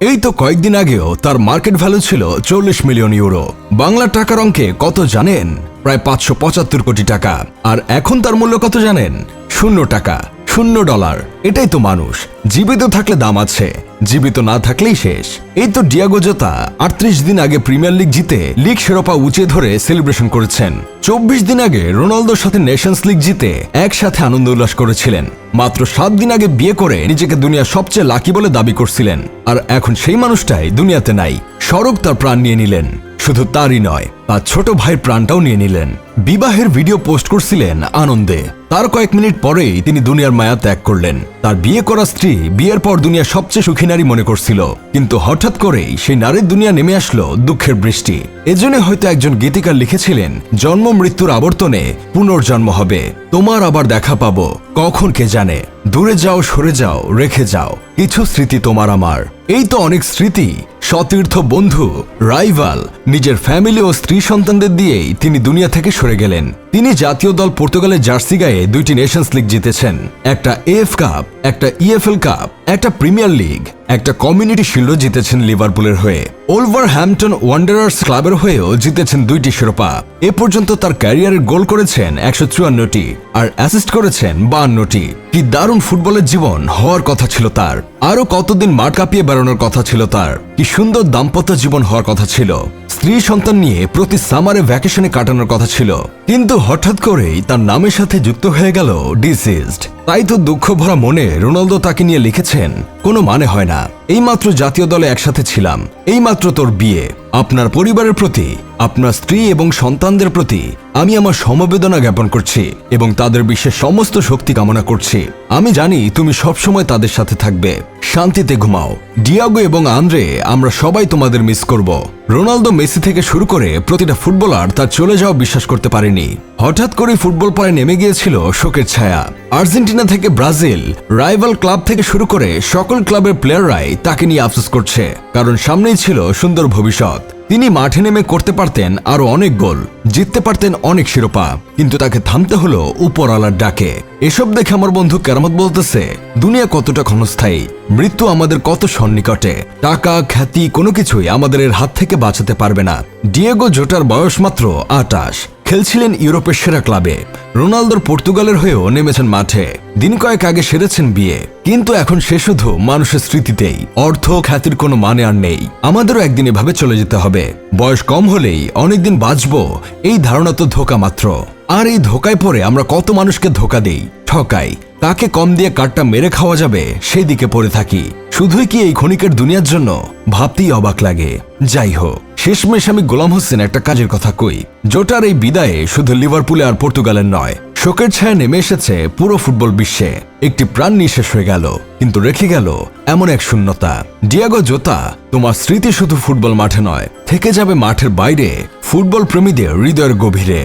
এই তো কয়েকদিন আগেও তার মার্কেট ভ্যালু ছিল চল্লিশ মিলিয়ন ইউরো। বাংলা টাকার অঙ্কে কত জানেন? প্রায় পাঁচশো পঁচাত্তর কোটি টাকা। আর এখন তার মূল্য কত জানেন? শূন্য টাকা। শূন্য ডলার। এটাই তো মানুষ। জীবিত থাকলে দাম আছে, জীবিত না থাকলেই শেষ। এই তো ডিয়াগো জোতা। আটত্রিশ দিন আগে প্রিমিয়ার লিগ জিতে লিগ শিরোপা উঁচিয়ে ধরে সেলিব্রেশন করেছেন। চব্বিশ দিন আগে রোনালদোর সাথে নেশনস লিগ জিতে একসাথে আনন্দ উল্লাস করেছিলেন। মাত্র সাত দিন আগে বিয়ে করে নিজেকে দুনিয়ার সবচেয়ে লাকি বলে দাবি করছিলেন। আর এখন সেই মানুষটাই দুনিয়াতে নাই। সড়ক তার প্রাণ নিয়ে নিলেন। শুধু তারই নয়, তার ছোট ভাইয়ের প্রাণটাও নিয়ে নিলেন। বিবাহের ভিডিও পোস্ট করছিলেন আনন্দে। তার কয়েক মিনিট পরেই তিনি দুনিয়ার মায়া ত্যাগ করলেন। তার বিয়ে করা স্ত্রী বিয়ের পর দুনিয়ার সবচেয়ে সুখী নারী মনে করছিল। কিন্তু হঠাৎ করেই সেই নারীর দুনিয়া নেমে আসলো দুঃখের বৃষ্টি। এজন্য হয়তো একজন গীতিকার লিখেছিলেন, জন্ম মৃত্যুর আবর্তনে পুনর্জন্ম হবে, তোমার আবার দেখা পাবো, কখন কে জানে? দূরে যাও, সরে যাও, রেখে যাও, কিছু স্মৃতি তোমার আমার। এই তো অনেক স্মৃতি, সতীর্থ বন্ধু, রাইভাল, নিজের ফ্যামিলি ও স্ত্রী সন্তানদের দিয়েই তিনি দুনিয়া থেকে সরে গেলেন। তিনি জাতীয় দল পর্তুগালের জার্সি গায়ে দুইটি নেশনস লিগ জিতেছেন। একটা এফ কাপ একটা ইএফএল কাপ একটা প্রিমিয়ার লিগ একটা কমিউনিটি শিল্ডও জিতেছেন লিভারপুলের হয়ে। ওলভার হ্যাম্পটন ওয়ান্ডারার্স ক্লাবের হয়েও জিতেছেন দুইটি শিরোপা। এ পর্যন্ত তার ক্যারিয়ারের গোল করেছেন একশো চুয়ান্নটি আর অ্যাসিস্ট করেছেন বাহান্নটি কি দারুণ ফুটবলের জীবন হওয়ার কথা ছিল তার। আরও কতদিন মাঠ কাঁপিয়ে বেড়ানোর কথা ছিল তার। কি সুন্দর দাম্পত্য জীবন হওয়ার কথা ছিল। স্ত্রী সন্তান নিয়ে প্রতি সামারে ভ্যাকেশনে কাটানোর কথা ছিল। কিন্তু হঠাৎ করেই তার নামের সাথে যুক্ত হয়ে গেল ডিসিজড তাই তো দুঃখ ভরা মনে রোনালদো তাকে নিয়ে লিখেছেন, কোনো মানে হয় না। এইমাত্র জাতীয় দলে একসাথে ছিলাম। এইমাত্র তোর বিয়ে। আপনার পরিবারের প্রতি, আপনার স্ত্রী এবং সন্তানদের প্রতি আমি আমার সমবেদনা জ্ঞাপন করছি এবং তাদের বিশ্বের সমস্ত শক্তি কামনা করছি। আমি জানি তুমি সবসময় তাদের সাথে থাকবে। শান্তিতে ঘুমাও। ডিয়াগো এবং আন্দ্রে, আমরা সবাই তোমাদের মিস করব। রোনালদো মেসি থেকে শুরু করে প্রতিটা ফুটবলার তার চলে যাওয়া বিশ্বাস করতে পারেনি। হঠাৎ করে ফুটবল পায়ে নেমে গিয়েছিল শোকের ছায়া। আর্জেন্টিনা থেকে ব্রাজিল, রাইভাল ক্লাব থেকে শুরু করে সকল ক্লাবের প্লেয়াররাই তাকে নিয়ে আফসোস করছে, কারণ সামনেই ছিল সুন্দর ভবিষ্যৎ। তিনি মাঠে নেমে করতে পারতেন আরও অনেক গোল, জিততে পারতেন অনেক শিরোপা, কিন্তু তাকে থামতে হলো উপরওয়ালার ডাকে। এসব দেখে আমার বন্ধু কেরামত বলতেছে, দুনিয়া কতটা ক্ষণস্থায়ী, মৃত্যু আমাদের কত সন্নিকটে। টাকা, খ্যাতি, কোনো কিছুই আমাদের এর হাত থেকে বাঁচাতে পারবে না। ডিয়েগো জোটার বয়স মাত্র আটাশ, খেলছিলেন ইউরোপের সেরা ক্লাবে। রোনালদোর পর্তুগালের হয়েও নেমেছেন মাঠে। দিন কয়েক আগে সেরেছেন বিয়ে। কিন্তু এখন সে শুধু মানুষের স্মৃতিতেই। অর্থ খ্যাতির কোনো মানে আর নেই। আমাদেরও একদিন এভাবে চলে যেতে হবে। বয়স কম হলেই অনেকদিন বাঁচব, এই ধারণা তো ধোকা মাত্র। আর এই ধোকায় পরে আমরা কত মানুষকে ধোকা দেই, ঠকাই তাকে কম দিয়ে কাঠটা মেরে খাওয়া যাবে সেই দিকে পড়ে থাকি। শুধুই কি এই ক্ষণিকের দুনিয়ার জন্য? ভাবতেই অবাক লাগে। যাই হোক, শেষমেশ আমি গোলাম হোসেন একটা কাজের কথা কই। জোটার এই বিদায়ে শুধু লিভারপুলে আর পর্তুগালের নয়, শোকের ছায়া নেমে এসেছে পুরো ফুটবল বিশ্বে। একটি প্রাণ নিঃশেষ হয়ে গেল, কিন্তু রেখে গেল এমন এক শূন্যতা। ডিয়াগো জোতা, তোমার স্মৃতি শুধু ফুটবল মাঠে নয়, থেকে যাবে মাঠের বাইরে ফুটবল প্রেমীদের হৃদয়ের গভীরে।